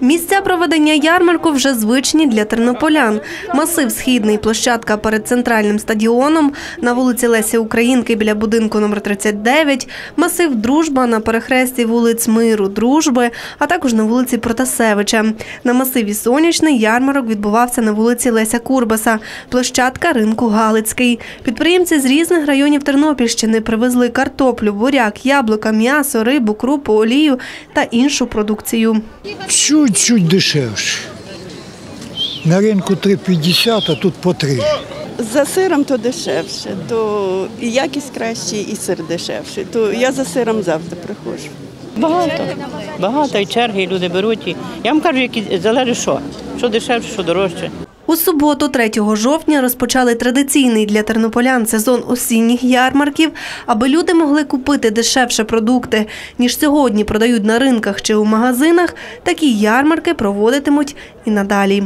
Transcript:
Місця проведення ярмарку вже звичні для тернополян. Масив східний площадка перед центральним стадіоном на вулиці Лесі Українки біля будинку номер 39, масив Дружба на перехресті вулиць Миру, Дружби, а також на вулиці Протасевича. На масиві Сонячний ярмарок відбувався на вулиці Леся Курбаса, площадка ринку Галицький. Підприємці з різних районів Тернопільщини привезли картоплю, буряк, яблука, м'ясо, рибу, крупу, олію та іншу продукцію. Чуть-чуть дешевше. На ринку 3,50, а тут по 3. За сиром то дешевше, то і якість краще, і сир дешевший. То я за сиром завжди приходжу. Багато. Багато і черги, і люди беруть. І... Я вам кажу, які залежить що. Що дешевше, що дорожче. У суботу, 3 жовтня, розпочали традиційний для тернополян сезон осінніх ярмарків, аби люди могли купити дешевше продукти, ніж сьогодні продають на ринках чи у магазинах. Такі ярмарки проводитимуть і надалі.